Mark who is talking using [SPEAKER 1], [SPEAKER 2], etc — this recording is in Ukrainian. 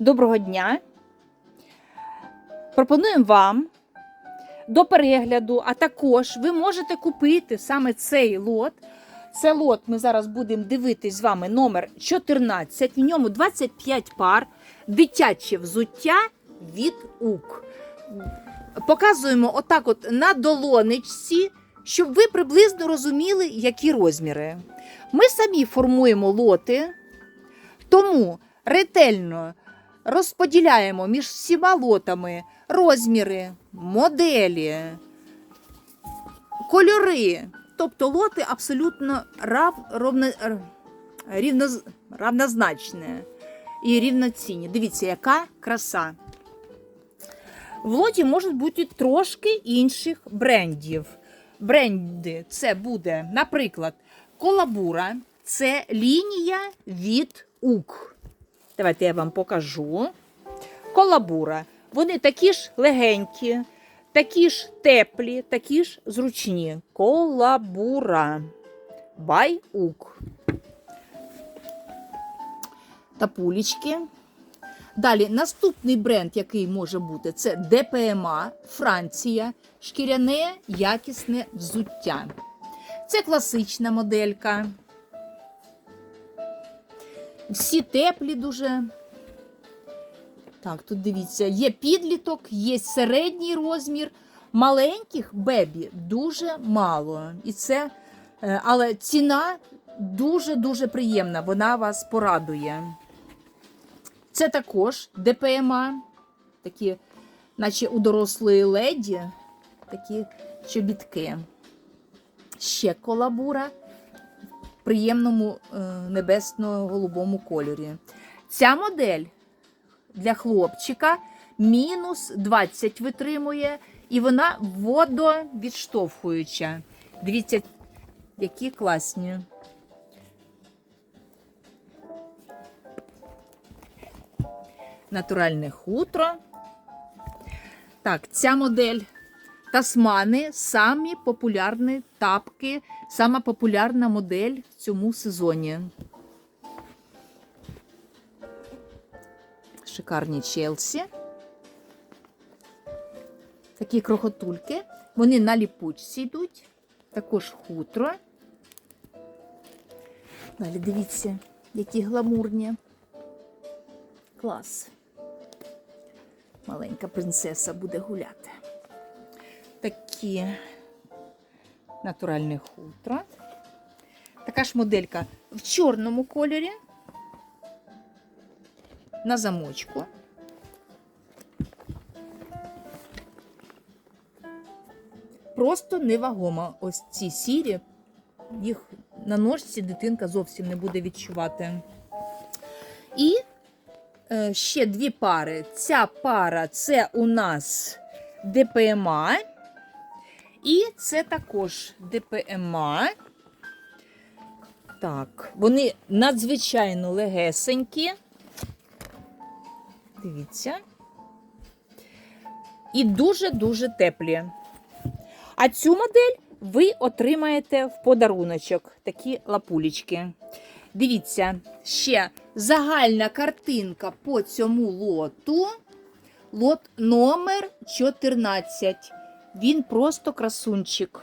[SPEAKER 1] Доброго дня! Пропонуємо вам до перегляду, а також ви можете купити саме цей лот. Це лот ми зараз будемо дивитись з вами номер 14. В ньому 25 пар, дитяче взуття від УК. Показуємо отак от на долонечці, щоб ви приблизно розуміли, які розміри. Ми самі формуємо лоти, тому ретельно розподіляємо між всіма лотами розміри, моделі, кольори. Тобто лоти абсолютно рав, ровно, рівно, равнозначні і рівноцінні. Дивіться, яка краса. В лоті можуть бути трошки інших брендів. Бренди це буде, наприклад, колабура це лінія від УК. Давайте я вам покажу. Колабура. Вони такі ж легенькі, такі ж теплі, такі ж зручні. Колабура. Бай УК. Тапулечки. Далі наступний бренд, який може бути, це ДПМА, Франція, шкіряне якісне взуття. Це класична моделька. Всі теплі дуже. Так, тут дивіться, є підліток, є середній розмір. Маленьких бебі дуже мало. І це, е, але ціна дуже-дуже приємна, вона вас порадує. Це також ДПМА, такі, наче у дорослої леді, такі чобітки. Ще колабура приємному е, небесно-голубому кольорі. Ця модель для хлопчика мінус 20 витримує, і вона водовідштовхуюча. Дивіться, які класні. Натуральне хутро. Так, ця модель Тасмани самі популярні тапки, сама популярна модель в цьому сезоні. Шикарні Челсі. Такі крохотульки. Вони на ліпучці йдуть. Також хутро. Далі дивіться, які гламурні. Клас. Маленька принцеса буде гуляти. Такі натуральне хутро. Така ж моделька в чорному кольорі. На замочку. Просто невагомо. Ось ці сірі, їх на ножці дитинка зовсім не буде відчувати. І е, ще дві пари. Ця пара це у нас ДПМА. І це також ДПМА. Так, вони надзвичайно легесенькі. Дивіться. І дуже-дуже теплі. А цю модель ви отримаєте в подаруночок. Такі лапулечки. Дивіться, ще загальна картинка по цьому лоту. Лот номер 14. Він просто красунчик.